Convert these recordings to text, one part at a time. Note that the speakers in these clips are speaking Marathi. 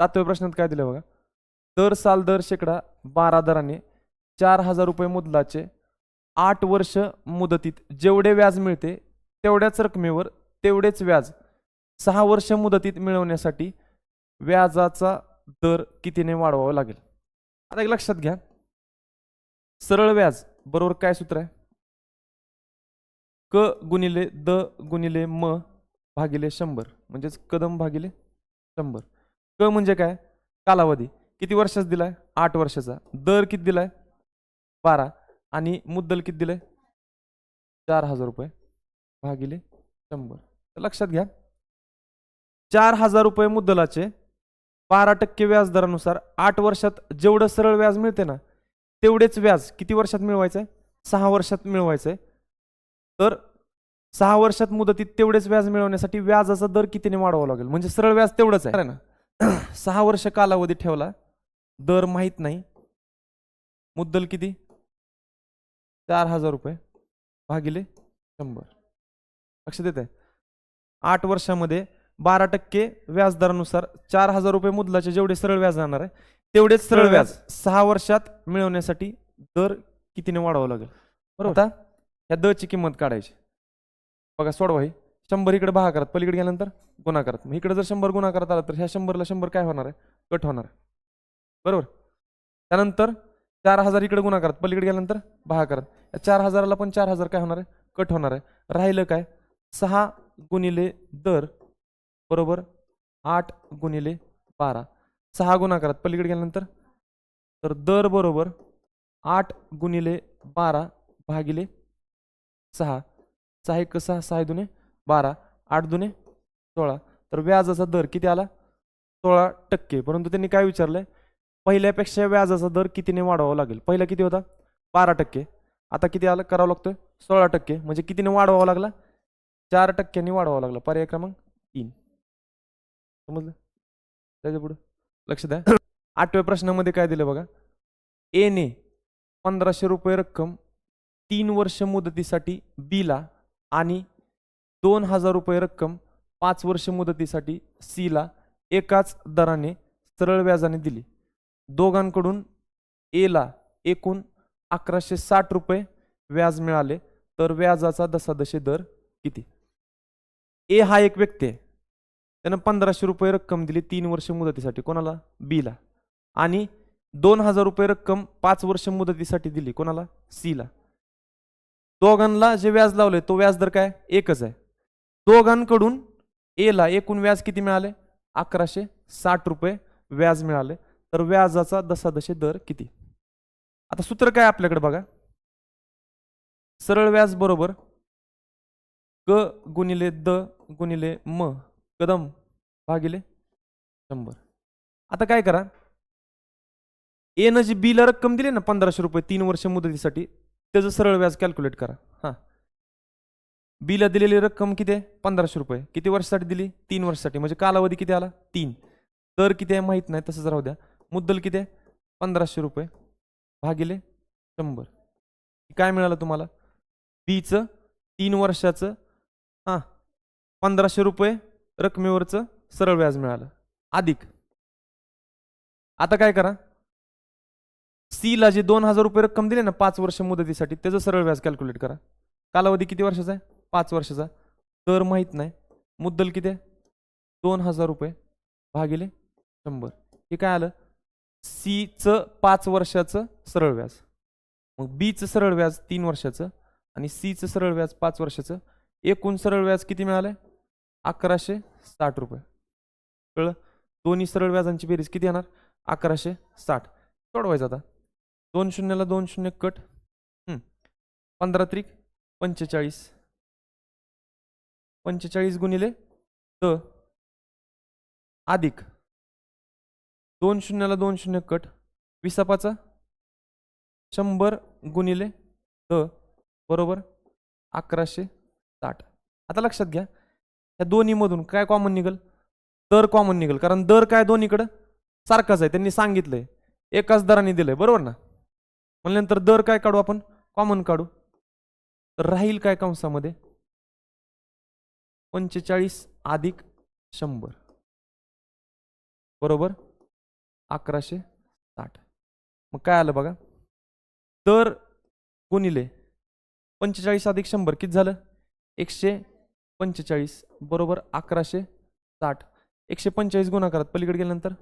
सातव्या प्रश्नात काय दिलं बघा? दर साल दर शेकडा बारा दराने चार हजार रुपये मुदलाचे आठ वर्ष मुदतीत जेवढे व्याज मिळते तेवढ्याच रकमेवर तेवढेच व्याज सहा वर्ष मुदतीत मिळवण्यासाठी व्याजाचा दर कितीने वाढवावा लागेल? आता एक लक्षात घ्या. सरळ व्याज बरोबर काय सूत्र आहे? क गुणिले द गुणिले म भागिले शंभर. म्हणजेच कदम भागिले शंभर. क म्हणजे काय? कालावधी. किती वर्षाचा दिलाय? आठ वर्षाचा. दर किती दिलाय? बारा. आणि मुद्दल किती दिलाय? चार हजार रुपये. भागिले शंभर. तर लक्षात घ्या. चार हजार रुपये मुद्दलाचे बारा टक्के व्याजदरानुसार आठ वर्षात जेवढं सरळ व्याज मिळते ना तेवढेच व्याज किती वर्षात मिळवायचं आहे सहा वर्षात मिळवायचं आहे तर सहा वर्षात मुदतीत तेवढेच व्याज मिळवण्यासाठी व्याजाचा दर कितीने वाढवावा लागेल? म्हणजे सरळ व्याज तेवढंच आहे ना? सहा वर्ष कालावधी ठेवला. दर माहीत नाही. मुद्दल किती? चार हजार रुपये. भागिले शंभर. लक्षात येत आहे आठ वर्षामध्ये बारा टक्के व्याजदरानुसार चार हजार रुपये मुदलाचे जेवढे सरळ व्याज जाणार आहे तेवढेच सरळ व्याज सहा वर्षात मिळवण्यासाठी दर कितीने वाढवावं लागेल? बरोबर. आता या द ची किंमत काढायची. बघा सोडवा ही. शंभर इकडे भागाकारात पलीकडे गेल्यानंतर गुणाकारात मग इकडे जर शंभर गुणाकारात आला तर ह्या शंभरला शंभर काय होणार आहे? कट होणार आहे. बरोबर? त्यानंतर चार हजार इकडे गुणाकारात पलीकडे गेल्यानंतर भागाकारात या चार हजाराला पण चार हजार काय होणार आहे? कट होणार आहे. राहिलं काय? सहा गुणिले दर बरोबर आठ गुणिले बारा. सहा गुणाकारात पलीकडे गेल्यानंतर. तर दर बरोबर आठ गुणिले बारा भागिले सहा. सहा एक सहा सहा दुने बारा आठ दुने सोळा. तर व्याजाचा दर किती आला? सोळा टक्के. परंतु त्यांनी काय विचारलंय? पहिल्यापेक्षा व्याजाचा दर कितीने वाढवावा लागेल? पहिला किती होता? बारा टक्के. आता किती आलं? करावं लागतोय? सोळा टक्के. म्हणजे कितीने वाढवावा लागला? चार टक्क्यांनी वाढवावा लागला. पर्याय क्रमांक तीन. समजलं? त्याच्या पुढं. लक्ष द्या. आठव्या प्रश्नामध्ये काय दिलं बघा? एने पंधराशे रुपये रक्कम तीन वर्ष मुदतीसाठी बीला आणि दोन हजार रुपये रक्कम पाच वर्ष मुदतीसाठी सीला एकाच दराने सरळ व्याजाने दिली. दोघांकडून एला एकूण अकराशे साठ रुपये व्याज मिळाले तर व्याजाचा दसादशे दर किती? ए हा एक व्यक्ती आहे. त्यानं पंधराशे रुपये रक्कम दिली तीन वर्ष मुदतीसाठी कोणाला? बीला. आणि दोन हजार रुपये रक्कम पाच वर्ष मुदतीसाठी दिली कोणाला? सीला. दोघांना जे व्याज लावले तो व्याज दर काय? एकच आहे. दोघांकडून एला एकूण व्याज किती मिळाले? अकराशे साठ रुपये व्याज मिळाले. तर व्याजाचा दसादशे दर किती? आता सूत्र काय आपल्याकडे बघा. सरळ व्याज बरोबर क गुणिले द गुणिले म कदम भागिले शंभर. आता काय करा? एनं जी बीला रक्कम दिली ना पंधराशे रुपये तीन वर्ष मुदतीसाठी त्याचं सरळ व्याज कॅल्क्युलेट करा. हां. बीला दिलेली रक्कम किती आहे? पंधराशे रुपये. किती वर्षासाठी दिली? तीन वर्षासाठी. म्हणजे कालावधी किती आला? तीन. दर किती आहे माहीत नाही तसंच राहू द्या. मुद्दल किती आहे? पंधराशे रुपये भागिले शंभर. काय मिळालं तुम्हाला? बीचं तीन वर्षाचं हां पंधराशे रुपये रकमेवरचं सरळ व्याज मिळालं. अधिक. आता काय करा? सीला जे दोन हजार रुपये रक्कम दिली ना पाच वर्ष मुदतीसाठी त्याचं सरळ व्याज कॅल्क्युलेट करा. कालावधी किती वर्षाचा आहे? पाच वर्षाचा. दर माहीत नाही. मुद्दल किती आहे? दोन हजार रुपये भागिले शंभर. हे काय आलं? सीचं पाच वर्षाचं सरळ व्याज. मग बीचं सरळ व्याज तीन वर्षाचं आणि सीचं सरळ व्याज पाच वर्षाचं. एकूण सरळ व्याज किती मिळालं आहे अकराशे साठ रुपये. कळलं? दोन्ही सरळ व्याजांची बेरीज किती येणार? अकराशे साठ. सोडवायचं आता. दोन शून्याला दोन शून्य कट. पंधरा त्रिक पंचेचाळीस. पंचेचाळीस गुणिले द. अधिक. दोन शून्याला दोन शून्य कट. विसापाचा. शंभर गुणिले द. बरोबर. अकराशे साठ. आता लक्षात घ्या. या दोन्हीमधून काय कॉमन निघल? दर कॉमन निघल. कारण दर काय दोन्हीकडं? सारखाच आहे. त्यांनी सांगितलंय. एकाच दराने दिलंय. बरोबर ना? म्हणल्यानंतर दर काय काढू आपण? कॉमन काढू. तर राहील काय कंसामध्ये? पंचेचाळीस अधिक शंभर. बरोबर? अकराशे साठ. मग काय आलं बघा? तर गुणिले पंचेचाळीस अधिक शंभर किती झालं? एकशे पंचेचाळीस. बरोबर? अकराशे साठ. एकशे पंचेचाळीस गुणाकारात पलीकडे गेल्यानंतर?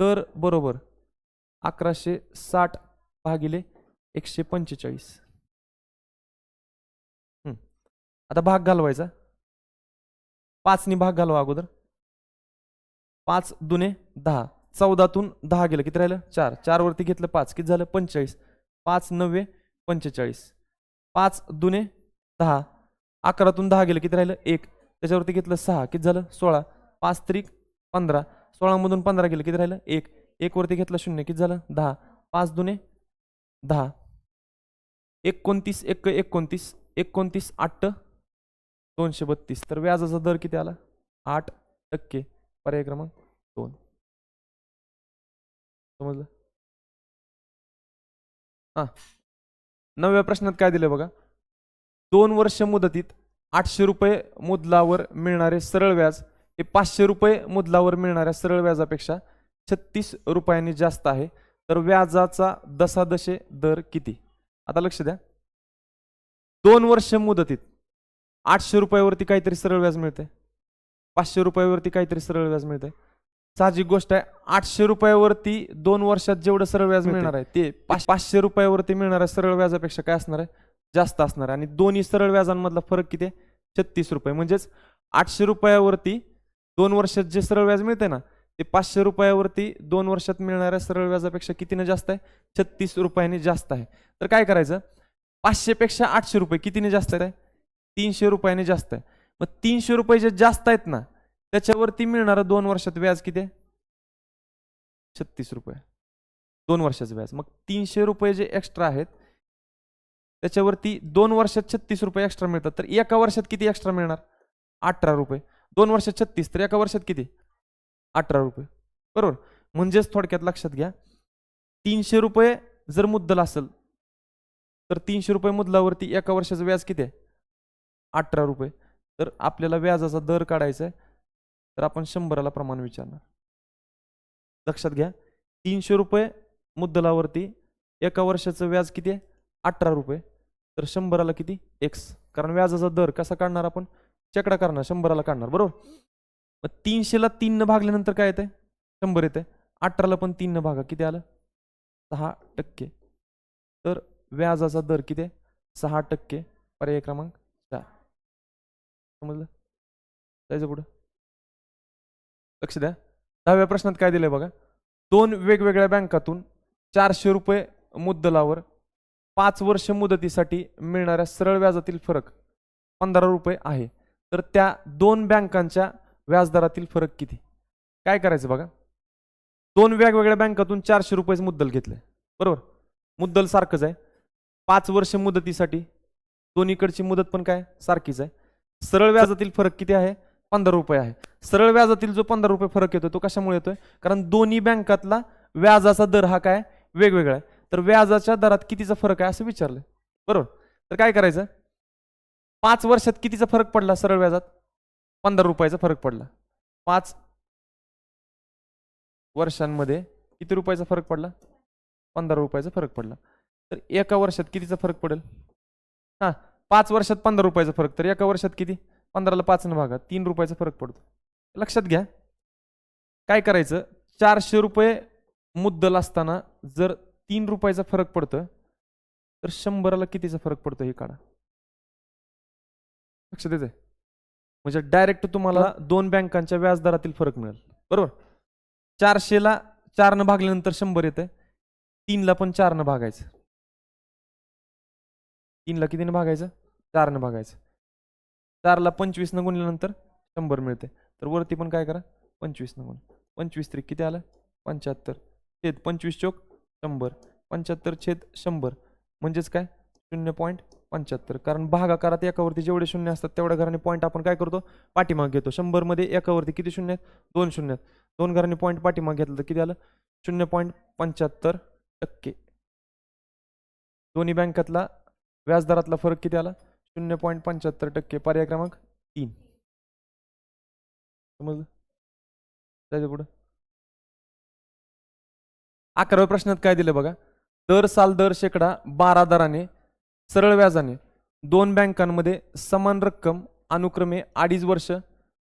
तर बरोबर. अकराशे साठ भागिले एकशे पंचेचाळीस. आता भाग घालवायचा. पाचनी भाग घालवा अगोदर. पाच दुने दहा. चौदातून दहा गेलं. किती राहिलं? चार. चार वरती घेतलं पाच. किती झालं? पंचेचाळीस. पाच नव्वे पंचेचाळीस. पाच दुने दहा. अकरातून दहा गेलं. किती राहिलं? एक. त्याच्यावरती घेतलं सहा. किती झालं? सोळा. पाच त्रिक पंधरा. सोळामधून पंधरा गेलं. किती राहिलं? एक. एकवरती घेतलं शून्य. किती झालं? दहा. पाच दुने दहा. एकोणतीस. एक एकोणतीस. एकोणतीस आठ. दोनशे बत्तीस. तर व्याजाचा दर किती आला? आठ टक्के. पर्याय क्रमांक दोन. समजलं? हां. नवव्या प्रश्नात काय दिलं बघा? दोन वर्ष मुदतीत आठशे रुपये मुदलावर मिळणारे सरळ व्याज हे पाचशे रुपये मुदलावर मिळणाऱ्या सरळ व्याजापेक्षा छत्तीस रुपयांनी जास्त आहे. तर व्याजाचा दसादशे दर किती? आता लक्ष द्या. दोन वर्ष मुदतीत आठशे रुपयावरती काहीतरी सरळ व्याज मिळते पाचशे रुपयावरती काहीतरी सरळ व्याज मिळते साहजिक गोष्ट आहे आठशे रुपयावरती दोन वर्षात जेवढं सरळ व्याज मिळणार आहे ते पाच- पाचशे रुपयावरती मिळणाऱ्या सरळ व्याजापेक्षा काय असणार आहे? जास्त असणार आहे. आणि दोन्ही सरळ व्याजांमधला फरक किती आहे? छत्तीस रुपये. म्हणजेच आठशे रुपयावरती दोन वर्षात जे सरळ व्याज मिळते ना ते पाचशे रुपयावरती दोन वर्षात मिळणाऱ्या सरळ व्याजापेक्षा कितीने जास्त आहे? छत्तीस रुपयांनी जास्त आहे. तर काय करायचं? पाचशे पेक्षा आठशे रुपये कितीने जास्त आहे तीनशे रुपयाने जास्त आहे. मग तीनशे रुपये जे जास्त आहेत ना त्याच्यावरती मिळणारं दोन वर्षात व्याज किती आहे? छत्तीस रुपये. दोन वर्षाचं व्याज. मग तीनशे रुपये जे एक्स्ट्रा आहेत त्याच्यावरती दोन वर्षात छत्तीस रुपये एक्स्ट्रा मिळतात. तर एका वर्षात किती एक्स्ट्रा मिळणार? अठरा रुपये. दोन वर्षात छत्तीस तर एका वर्षात किती? अठरा रुपये. बरोबर? म्हणजेच थोडक्यात लक्षात घ्या तीनशे रुपये जर मुद्दल असेल तर तीनशे रुपये मुद्दलावरती एका वर्षाचं व्याज किती आहे? अठरा रुपये. तर आपल्याला व्याजाचा दर काढायचा आहे. तर आपण शंभराला प्रमाण विचारणार. लक्षात घ्या. तीनशे रुपये मुद्दलावरती एका वर्षाचं व्याज किती आहे? अठरा रुपये. तर शंभराला किती? एक्स कारण व्याजाचा दर कसा काढणार आपण? चेकडा करणार शंभराला काढणार. बरोबर? मग तीनशेला तीननं भागल्यानंतर काय येतंय? शंभर येते अठराला पण तीननं भागा. किती आलं? सहा टक्के. तर व्याजाचा दर किती आहे? सहा टक्के. पर्याय क्रमांक समजलं? जायचं पुढं लक्ष द्या. दहाव्या प्रश्नात काय दिलंय बघा? दोन वेगवेगळ्या बँकातून चारशे रुपये मुद्दलावर पाच वर्ष मुदतीसाठी मिळणाऱ्या सरळ व्याजातील फरक पंधरा रुपये आहे. तर त्या दोन बँकांच्या व्याजदरातील फरक किती? काय करायचं बघा? दोन वेगवेगळ्या बँकातून चारशे रुपयेच मुद्दल घेतले बरोबर? मुद्दल सारखंच आहे. पाच वर्ष मुदतीसाठी दोन्हीकडची मुदत पण काय? सारखीच आहे. सरळ व्याजातील फरक किती आहे? पंधरा रुपये आहे. सरळ व्याजातील जो पंधरा रुपये फरक येतो तो कशामुळे येतोय? कारण दोन्ही बँकातला व्याजाचा दर हा काय? वेगवेगळा आहे. तर व्याजाच्या दरात कितीचा फरक आहे असं विचारलं बरोबर? तर काय करायचं? पाच वर्षात कितीचा फरक पडला सरळ व्याजात? पंधरा रुपयाचा फरक पडला. पाच वर्षांमध्ये किती रुपयाचा फरक पडला? पंधरा रुपयाचा फरक पडला. तर एका वर्षात कितीचा फरक पडेल? हां. पाच वर्षात पंधरा रुपयाचा फरक तर एका वर्षात किती? पंधराला पाच न भागा तीन रुपयाचा फरक पडतो. लक्षात घ्या. काय करायचं? चारशे रुपये मुद्दल असताना जर तीन रुपयाचा फरक पडतं तर शंभराला कितीचा फरक पडतो हे काढा. लक्षात येते म्हणजे डायरेक्ट तुम्हाला दोन बँकांच्या व्याजदरातील फरक मिळेल. बरोबर? चारशेला चारनं भागल्यानंतर शंभर येतं तीनला पण चारनं भागायचं. तीनला कितीनं भागायचं? चारनं भागायचं. चारला पंचवीसनं गुणल्यानंतर शंभर मिळते. तर वरती पण काय करा? पंचवीसनं गुण. पंचवीस तरी किती आलं? पंच्याहत्तर. छेद पंचवीस चोक शंभर. पंच्याहत्तर छेद शंभर. म्हणजेच काय? शून्य पॉईंट पंच्याहत्तर. कारण भागाकारात एकावरती जेवढे शून्य असतात तेवढ्या घराने पॉईंट आपण काय करतो? पाठीमाग घेतो. शंभरमध्ये एकावरती किती शून्य आहेत? दोन शून्य आहेत. दोन घरांनी पॉईंट पाठीमाग घेतलं तर किती आलं? शून्य पॉईंट पंच्याहत्तर टक्के. दोन्ही बँकातला व्याजदरातला फरक किती आला? शून्य पॉईंट पंच्याहत्तर टक्के. पर्याय क्रमांक तीन. समजलं? त्याच्या पुढं. अकराव्या प्रश्नात काय दिलं बघा? दर साल दर शेकडा बारा दराने सरळ व्याजाने दोन बँकांमध्ये समान रक्कम अनुक्रमे अडीच वर्ष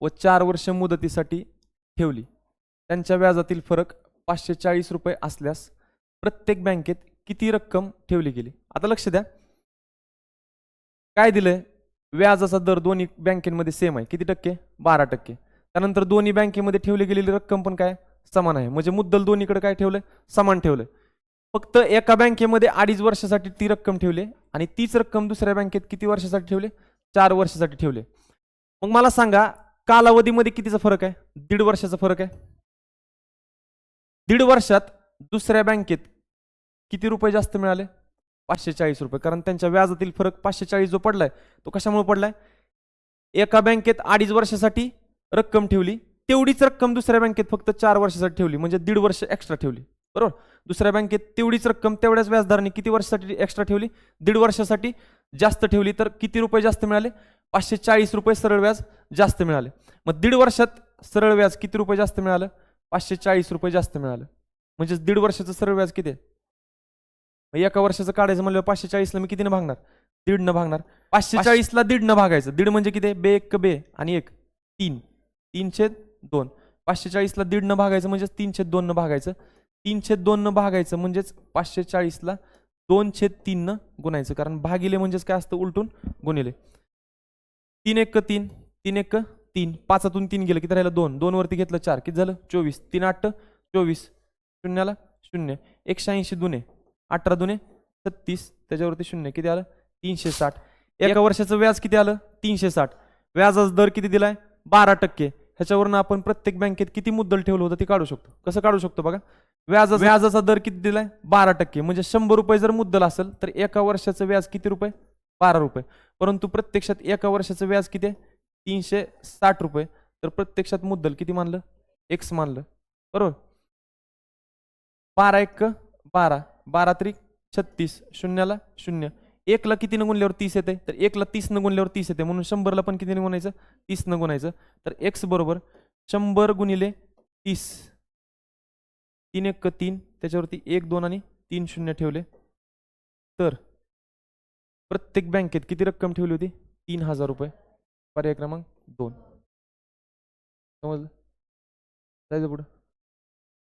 व चार वर्ष मुदतीसाठी ठेवली. त्यांच्या व्याजातील फरक पाचशे चाळीस रुपये असल्यास प्रत्येक बँकेत किती रक्कम ठेवली गेली? आता लक्ष द्या. काय दिलं? व्याजाचा दर दोन्ही बँकेमध्ये सेम आहे. किती टक्के? बारा टक्के. त्यानंतर दोन्ही बँकेमध्ये ठेवली गेलेली रक्कम पण काय? समान आहे. म्हणजे मुद्दल दोन्हीकडे काय ठेवलं? समान ठेवलं. फक्त एका बँकेमध्ये अडीच वर्षासाठी ती रक्कम ठेवली आणि तीच रक्कम दुसऱ्या बँकेत किती वर्षासाठी ठेवली? चार वर्षासाठी ठेवले. मग मला सांगा कालावधीमध्ये कितीचा फरक आहे? दीड वर्षाचा फरक आहे? दीड वर्षात दुसऱ्या बँकेत किती रुपये जास्त मिळाले? पाचशे चाळीस रुपये. कारण त्यांच्या व्याजातील फरक पाचशे चाळीस जो पडलाय तो कशामुळे पडलाय? एका बँकेत अडीच वर्षासाठी रक्कम ठेवली तेवढीच रक्कम दुसऱ्या बँकेत फक्त चार वर्षासाठी ठेवली म्हणजे दीड वर्ष एक्स्ट्रा ठेवली. बरोबर? दुसऱ्या बँकेत तेवढीच रक्कम तेवढ्याच व्याजदराने किती वर्षासाठी एक्स्ट्रा ठेवली? दीड वर्षासाठी जास्त ठेवली तर किती रुपये जास्त मिळाले? पाचशे चाळीस रुपये सरळ व्याज जास्त मिळाले. मग दीड वर्षात सरळ व्याज किती रुपये जास्त मिळालं? पाचशे चाळीस रुपये जास्त मिळालं. म्हणजे दीड वर्षाचं सरळ व्याज किती आहे? एका वर्षाचं काढायचं म्हणलं पाचशे चाळीसला मी किती न भागणार? दीड न भागणार. पाचशे चाळीसला दीड न भागायचं. दीड म्हणजे किती? बे एक बे आणि एक. तीन. तीन छेद दोन. पाचशे चाळीसला दीड न भागायचं म्हणजेच तीन छेद दोन न भागायचं. तीन छेद दोन न भागायचं म्हणजेच पाचशे चाळीसला दोन छेद तीन न गुणायचं. कारण भागिले म्हणजेच काय असतं? उलटून गुणिले. तीन एक तीन. तीन एक तीन. पाचातून तीन गेलं. किती राहिलं? दोन. दोन वरती घेतलं चार. किती झालं? चोवीस. तीन आठ चोवीस. शून्याला शून्य. एकशे ऐंशी दुने. अठरा दुने छत्तीस त्याच्यावरती शून्य. किती आलं? तीनशे साठ. एका वर्षाचं व्याज किती आलं? तीनशे साठ. व्याजाचा दर किती दिलाय? बारा टक्के. ह्याच्यावरनं आपण प्रत्येक बँकेत किती मुद्दल ठेवलं होतं ते काढू शकतो. कसं काढू शकतो बघा? व्याज व्याजाचा दर किती दिलाय? बारा टक्के. म्हणजे शंभर रुपये जर मुद्दल असेल तर एका वर्षाचं व्याज किती रुपये? बारा रुपये. परंतु प्रत्यक्षात एका वर्षाचं व्याज किती आहे? तीनशे साठ रुपये. तर प्रत्यक्षात मुद्दल किती मानलं? एक्स मानलं. बरोबर? बारा एक बारा. बारा त्रिक छत्तीस शून्याला शून्य. एकला किती न गुणल्यावर तीस येते? तर एकला तीस न गुणल्यावर तीस येते. म्हणून शंभरला पण किती न गुणायचं तीस न गुणायचं तर एक्स बरोबर शंभर गुणिले तीस. तीन एक तीन. त्याच्यावरती एक दोन आणि तीन शून्य ठेवले. तर प्रत्येक बँकेत किती रक्कम ठेवली होती? तीन हजार रुपये. पर्याय क्रमांक दोन. समजलं? जायचं पुढं.